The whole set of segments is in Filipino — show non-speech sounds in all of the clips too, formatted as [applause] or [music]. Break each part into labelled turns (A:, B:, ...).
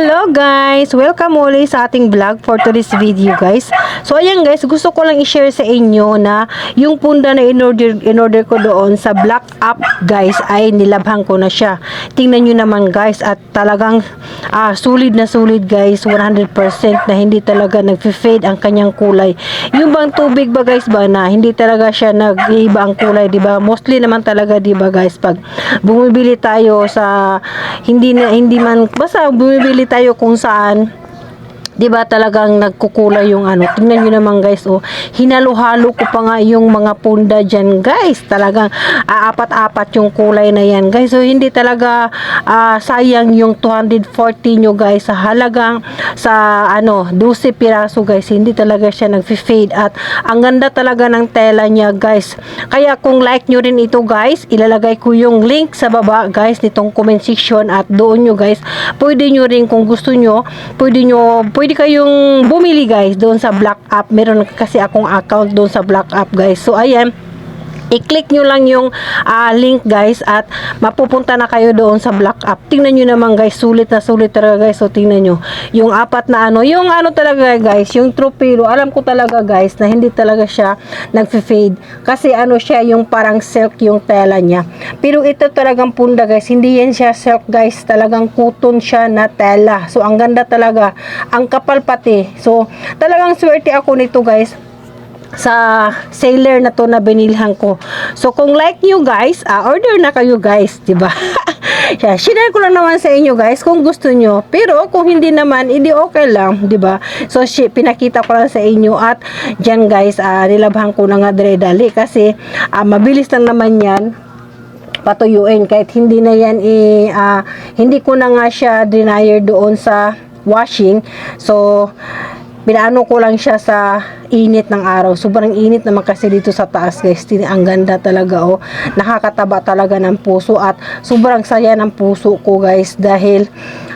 A: Hello guys! Welcome ulit sa ating vlog for today's video guys. So ayan guys, gusto ko lang i-share sa inyo na yung punda na in-order, in-order ko doon sa Black App guys ay nilabhan ko na siya. Tingnan nyo naman guys at talagang ah, sulit na sulit guys 100% na hindi talaga nag-fade ang kanyang kulay. Yung bang tubig ba guys ba na hindi talaga siya nag-iiba ang kulay, ba? Mostly naman talaga, ba guys, pag bumibili tayo sa hindi na hindi man basta bumibili tayo kung saan 'di ba talagang nagkukulay yung ano. Tingnan niyo naman guys, oh. Hinalo-halo ko pa nga yung mga punda diyan, guys. Talagang aapat-apat yung kulay na yan, guys. So hindi talaga ah, sayang yung 240 nyo, guys, sa halagang sa ano, 12 piraso, guys. Hindi talaga siya nag-fade at ang ganda talaga ng tela niya, guys. Kaya kung like nyo rin ito, guys, ilalagay ko yung link sa baba, guys, nitong comment section at doon nyo, guys, pwede nyo rin kung gusto nyo, pwede nyo, pwede kayong bumili guys doon sa Black App. Meron kasi akong account doon sa Black App guys. So ayan, i-click nyo lang yung ah, link guys at mapupunta na kayo doon sa Black App. Tingnan nyo naman guys, sulit na sulit talaga guys. So tingnan nyo, yung apat na ano, yung ano talaga guys, yung tropilo, alam ko talaga guys na hindi talaga siya nag-fade. Kasi ano siya, yung parang silk yung tela niya. Pero ito talagang punda guys, hindi yan siya silk guys, talagang cotton siya na tela. So ang ganda talaga, ang kapal pati. So talagang swerte ako nito guys sa sailor na to na binilhan ko. So kung like nyo guys, ah, order na kayo guys, 'di ba? [laughs] yeah, share ko lang naman sa inyo guys kung gusto nyo. Pero kung hindi naman, hindi okay lang, 'di ba? So shi- pinakita ko lang sa inyo at diyan guys, ah, nilabhan ko na nga dali kasi ah, mabilis lang naman 'yan patuyuin kahit hindi na yan i ah, hindi ko na nga siya denier doon sa washing so pinaano ko lang siya sa init ng araw. Sobrang init naman kasi dito sa taas guys. Ang ganda talaga oh. Nakakataba talaga ng puso at sobrang saya ng puso ko guys dahil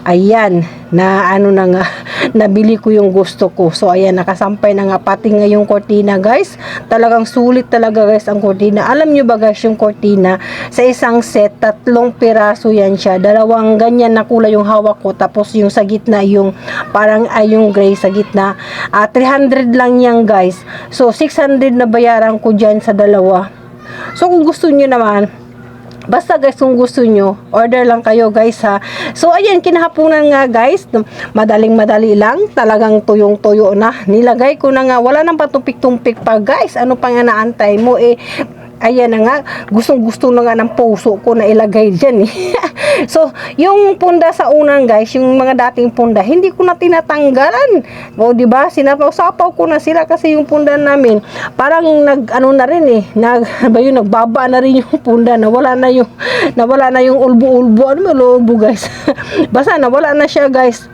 A: ayan na ano na nga nabili ko yung gusto ko. So ayan nakasampay na nga pati nga yung cortina guys. Talagang sulit talaga guys ang cortina. Alam nyo ba guys yung cortina sa isang set tatlong piraso yan siya. Dalawang ganyan na kulay yung hawak ko tapos yung sa gitna yung parang ay yung gray sa gitna. Ah 300 lang yan guys. So 600 na bayaran ko dyan sa dalawa. So kung gusto nyo naman Basta guys, kung gusto nyo, order lang kayo guys ha. So ayan, kinahaponan nga guys, madaling madali lang, talagang tuyong-tuyo na. Nilagay ko na nga, wala nang patumpik-tumpik pa guys. Ano pa nga naantay mo eh, ayan na nga, gustong-gusto na nga ng puso ko na ilagay dyan eh. [laughs] so, yung punda sa unang guys, yung mga dating punda, hindi ko na tinatanggalan. O, di ba? Sinapaw-sapaw ko na sila kasi yung punda namin, parang nag, ano na rin eh, nag, [laughs] ba yun, nagbaba na rin yung punda, nawala na yung, [laughs] nawala na yung ulbo-ulbo. Ano may ulbo guys? Basta nawala na siya guys.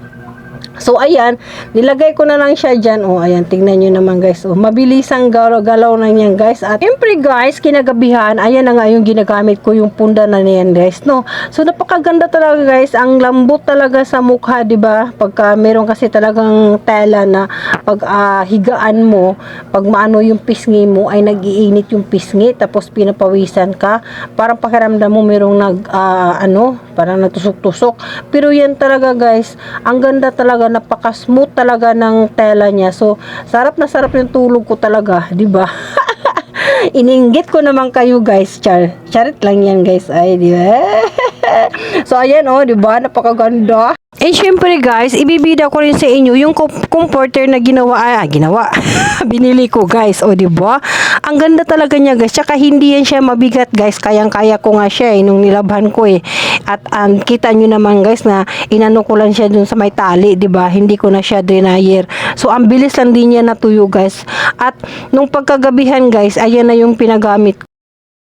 A: So, ayan, nilagay ko na lang siya dyan. O, ayan, tingnan nyo naman, guys. O, mabilisang galaw-galaw na yan, guys. At, siyempre, guys, kinagabihan, ayan na nga yung ginagamit ko, yung punda na niyan, guys, no? So, napakaganda talaga, guys. Ang lambot talaga sa mukha, ba? Pagka meron kasi talagang tela na pag ah, higaan mo, pag maano yung pisngi mo, ay nag-iinit yung pisngi, tapos pinapawisan ka. Parang pakiramdam mo merong nag, ah, ano, parang natusok-tusok. Pero yan talaga, guys, ang ganda talaga, napaka-smooth talaga ng tela niya. So, sarap na sarap yung tulog ko talaga, di ba? [laughs] Ininggit ko naman kayo, guys. Char. Charit lang yan, guys. Ay, di ba? [laughs] so, ayan, oh, di ba? Napakaganda. Eh, syempre guys, ibibida ko rin sa inyo yung com- comforter na ginawa, ah, ginawa, [laughs] binili ko guys, o di ba? Ang ganda talaga niya guys, tsaka hindi yan siya mabigat guys, kayang-kaya ko nga siya eh, nung nilabhan ko eh. At um, kita nyo naman guys na inano ko lang siya dun sa may tali, ba? Hindi ko na siya denier. So, ang bilis lang din niya natuyo guys. At nung pagkagabihan guys, ayan na yung pinagamit